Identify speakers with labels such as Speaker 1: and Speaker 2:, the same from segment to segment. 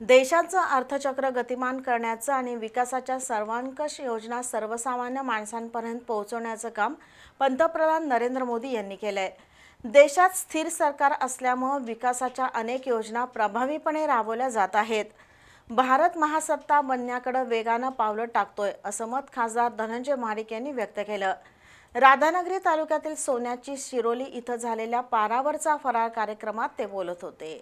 Speaker 1: देशाचं अर्थचक्र गतिमान करण्याचं आणि विकासाच्या सर्वांकष योजना सर्वसामान्य माणसांपर्यंत पोहोचवण्याचं काम पंतप्रधान नरेंद्र मोदी यांनी केलं आहे देशात स्थिर सरकार असल्यामुळं विकासाच्या अनेक योजना प्रभावीपणे राबवल्या जात आहेत. भारत महासत्ता बनण्याकडं वेगानं पावलं टाकतोय असं मत खासदार धनंजय महाडिक यांनी व्यक्त केलं. राधानगरी तालुक्यातील सोन्याची शिरोली इथं झालेल्या पारावरचा फरार कार्यक्रमात ते बोलत होते.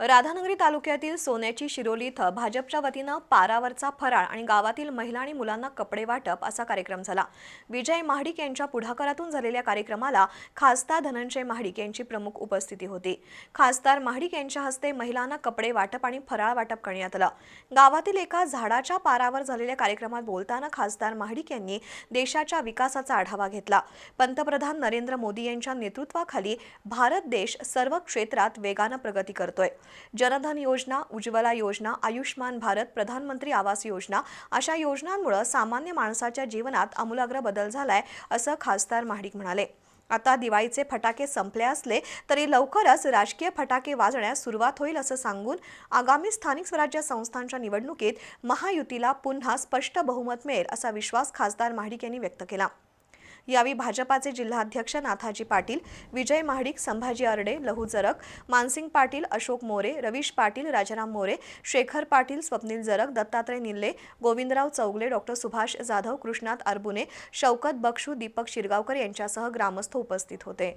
Speaker 2: राधानगरी तालुक्यातील सोन्याची शिरोली इथं भाजपच्या वतीनं पारावरचा फराळ आणि गावातील महिला आणि मुलांना कपडे वाटप असा कार्यक्रम झाला. विजय महाडिक यांच्या पुढाकारातून झालेल्या कार्यक्रमाला खासदार धनंजय महाडिक यांची प्रमुख उपस्थिती होती. खासदार महाडिक यांच्या हस्ते महिलांना कपडे वाटप आणि फराळ वाटप करण्यात आलं. गावातील एका झाडाच्या पारावर झालेल्या कार्यक्रमात बोलताना खासदार महाडिक यांनी देशाच्या विकासाचा आढावा घेतला. पंतप्रधान नरेंद्र मोदी यांच्या नेतृत्वाखाली भारत देश सर्व क्षेत्रात वेगानं प्रगती करतोय. जनधन योजना उज्ज्वला योजना आयुष्मान भारत प्रधानमंत्री आवास योजना अशा योजनांमुळे सामान्य माणसाच्या जीवनात आमूलाग्र बदल झालाय असं खासदार महाडिक म्हणाले. आता दिवाळीचे फटाके संपले असले तरी लवकरच राजकीय फटाके वाजण्यास सुरुवात होईल असं सांगून आगामी स्थानिक स्वराज्य संस्थांच्या निवडणुकीत महायुतीला पुन्हा स्पष्ट बहुमत मिळेल असा विश्वास खासदार महाडिक यांनी व्यक्त केला. यावेळी भाजपाचे जिल्हाध्यक्ष नाथाजी पाटील विजय महाडिक संभाजी आरडे लहू जरक मानसिंग पाटील अशोक मोरे रवीश पाटील राजाराम मोरे शेखर पाटील स्वप्नील जरक दत्तात्रय निल्ले गोविंदराव चौगले डॉक्टर सुभाष जाधव कृष्णात अरबुने शौकत बक्षू दीपक शिरगावकर यांच्यासह ग्रामस्थ उपस्थित होते.